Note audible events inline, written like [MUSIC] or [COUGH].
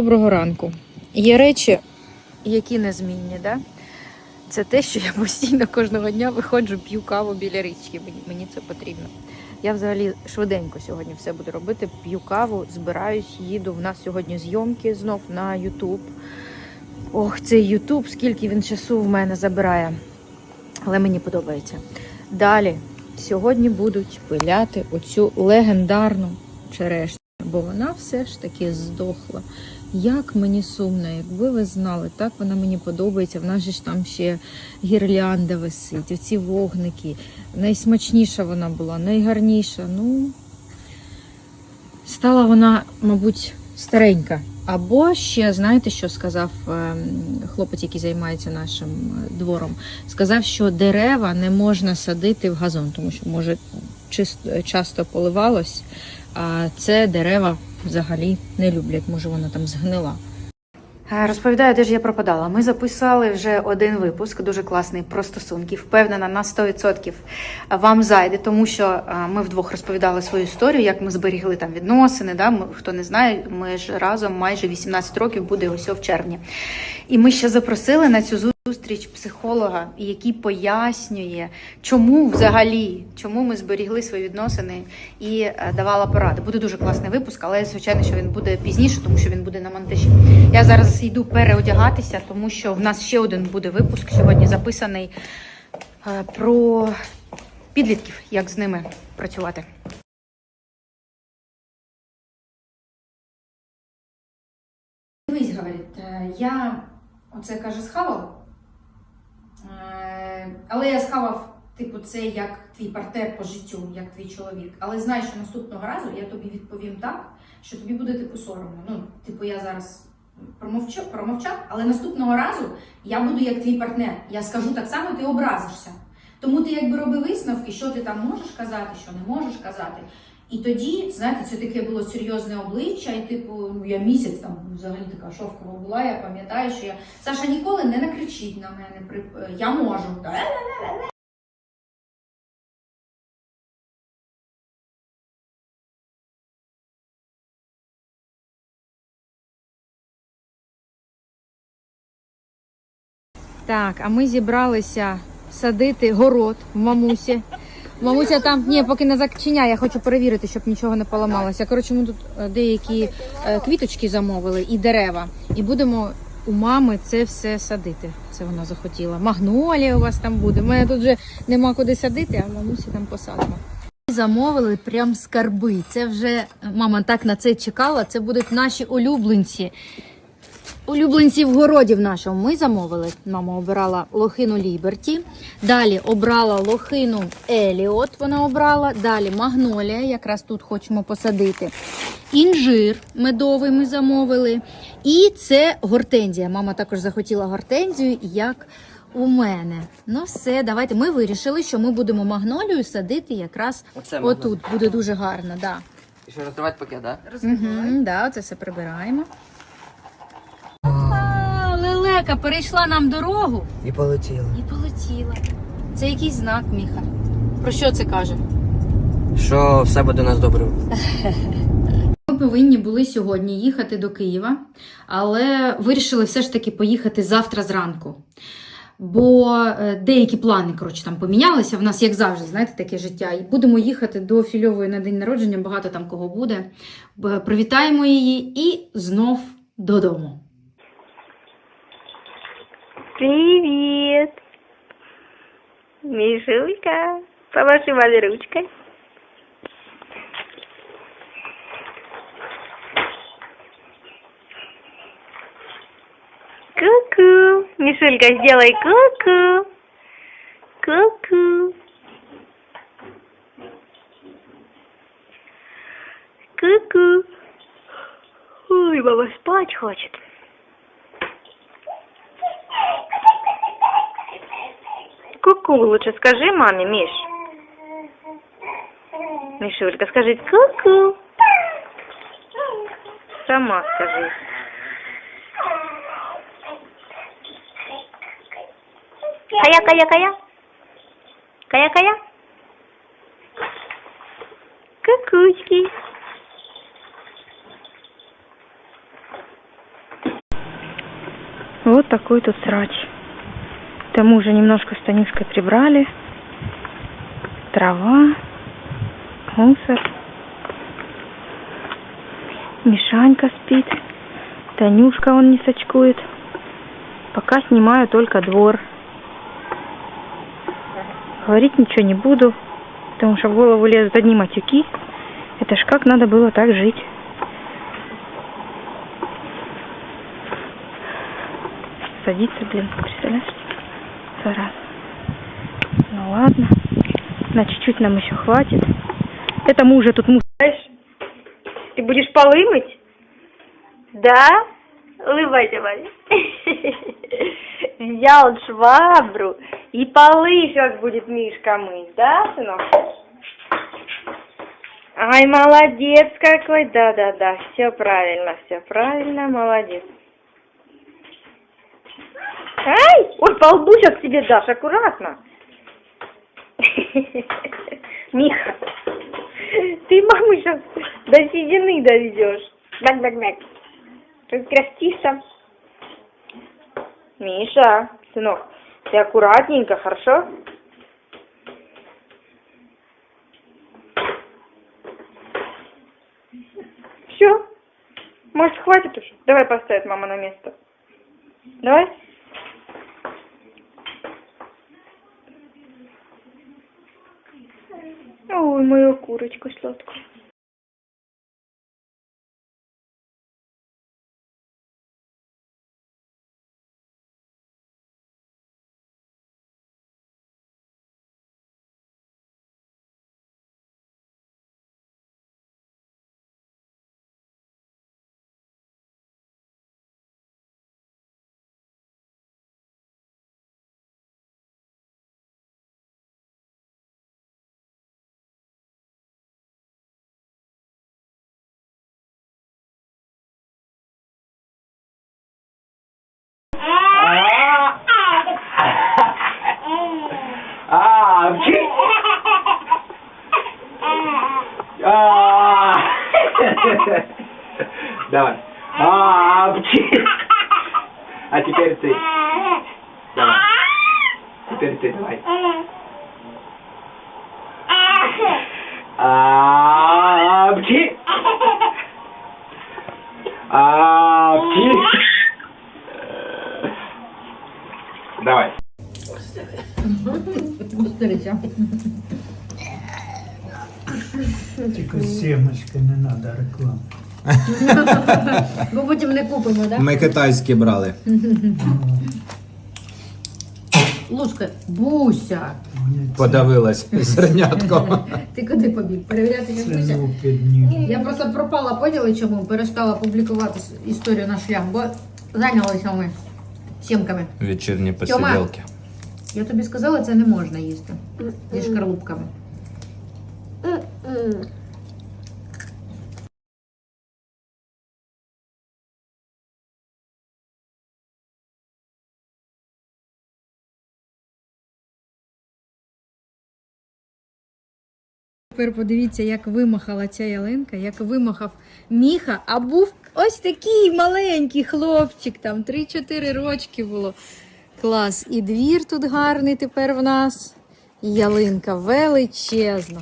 Доброго ранку. Є речі, які незмінні, да? Це те, що я постійно кожного дня виходжу, п'ю каву біля річки. Мені, це потрібно. Я взагалі швиденько сьогодні все буду робити. П'ю каву, збираюсь, їду. В нас сьогодні зйомки знов на Ютуб. Ох, цей Ютуб, скільки він часу в мене забирає. Але мені подобається. Далі, сьогодні будуть пиляти оцю легендарну черешню, бо вона все ж таки здохла. Як мені сумно, якби ви знали, так вона мені подобається. В нас же ж там ще гірлянда висить, оці вогники. Найсмачніша вона була, найгарніша. Ну, стала вона, мабуть, старенька. Або ще, знаєте, що сказав ем, хлопець, який займається нашим е, двором? Сказав, що дерева не можна садити в газон, тому що може чисто, часто поливалось, а це дерева взагалі не люблять. Може, вона там згнила. Е, Розповідаю, де ж я пропадала. Ми записали вже один випуск, дуже класний про стосунки. Впевнена на 100% вам зайде, тому що е, ми вдвох розповідали свою історію, як ми зберігли там відносини. Да? Хто не знає, ми ж разом майже 18 років буде ось в червні. І ми ще запросили на цю зустріч психолога, який пояснює, чому взагалі, чому ми зберігли свої відносини і е, давала поради. Буде дуже класний випуск, але звичайно, що він буде пізніше, тому що він буде на монтажі. Я зараз йду переодягатися, тому що в нас ще один буде випуск сьогодні записаний е, про підлітків, як з ними працювати. Дивись, говорить, е, я оце каже, схавав. Е, Але я схавав, типу, це як твій партнер по життю, як твій чоловік. Але знай, що наступного разу я тобі відповім так, що тобі буде типу соромно. Ну, типу, я зараз промовчу, промовчав, але наступного разу я буду як твій партнер. Я скажу так само, ти образишся. Тому ти якби роби висновки, що ти там можеш казати, що не можеш казати. І тоді, знаєте, це таке було серйозне обличчя, і типу, ну я місяць там взагалі така шовкова була. Я пам'ятаю, що я Саша ніколи не накричить на мене. Я можу. Так, а ми зібралися садити город в мамусі. Мамуся там, ні, поки не зачиняє, я хочу перевірити, щоб нічого не поламалося. Коротше, ми тут е, деякі е, квіточки замовили і дерева. І будемо у мами це все садити. Це вона захотіла. Магнолія у вас там буде. У мене тут вже нема куди садити, а мамусі там посадимо. Замовили прям скарби. Це вже мама так на це чекала. Це будуть наші улюбленці. Улюбленці в городі в нашому ми замовили. Мама обирала лохину Ліберті. Далі обрала лохину Еліот. Вона обрала. Далі магнолія, якраз тут хочемо посадити. Інжир медовий ми замовили. І це гортензія. Мама також захотіла гортензію, як у мене. Ну, все, давайте. Ми вирішили, що ми будемо магнолію садити якраз Оце отут. Буде дуже гарно. Да. І що розривати пакет, так? Угу, да, це все прибираємо. Лелека перейшла нам дорогу І полетіло. і полетіла. Це якийсь знак, Міха. Про що це каже? Що все буде у нас добре. [LAUGHS] Ми повинні були сьогодні їхати до Києва, але вирішили все ж таки поїхати завтра зранку. Бо е, деякі плани, коротше, там помінялися. В нас, як завжди, знаєте, таке життя. І будемо їхати до Фільової на день народження, багато там кого буде. Б- Привітаємо її і знов додому. Привет! Мишулька, помаши маме ручкой. Ку-ку. Мишулька, сделай ку-ку. Ку-ку. Ку-ку. Ой, мама спать хочет. Ку-ку лучше скажи маме, Миш. Мишулька, скажи ку-ку. Сама скажи. Кая, кая, кая. Кая, кая. Кукучки. Вот такой тут срач. К тому же немножко с Танюшкой прибрали. Трава, мусор. Мишанька спит. Танюшка он не сочкует. Пока снимаю только двор. Говорить ничего не буду, потому что в голову лезут одни матюки. Это ж как надо было так жить. Садиться, блин, представляешь? Зараз. Ну ладно. На чуть-чуть нам еще хватит. Это мы уже тут мусор. Ты будешь полы мыть? Да? Улыбайся, [LAUGHS] Ваня. Взял швабру и полы сейчас будет Мишка мыть, да, сынок? Ай, молодец какой, да-да-да, все правильно, все правильно, молодец. Ай, ой, по лбу сейчас тебе дашь, аккуратно. [LAUGHS] Миха, ты маму сейчас до седины доведешь. Бак-бак-бак. Раскрестишься. Миша, сынок, ты аккуратненько, хорошо? Все. Может, хватит уже? Давай поставит мама на место. Давай. Мою курочку сладкую. А, мчи! А. Давай. А, мчи! А теперь ты. Давай. Теперь ты давай. А, мчи! А, мчи! Давай. Тільки сімочки не треба реклами. Бо потім не купимо, так? Ми китайські брали. Луска, Буся, Подавилась зернятком. ти куди побіг? Перевіряти як Буся? Я просто пропала, поняли чому? Перестала публікувати історію на шлях, бо зайнялися ми сімками. Вечірні посиділки. Я тобі сказала, це не можна їсти зі шкарлупками. Тепер подивіться, як вимахала ця ялинка, як вимахав міха, а був ось такий маленький хлопчик, там 3-4 рочки було. Клас. І двір тут гарний тепер в нас. І ялинка величезна.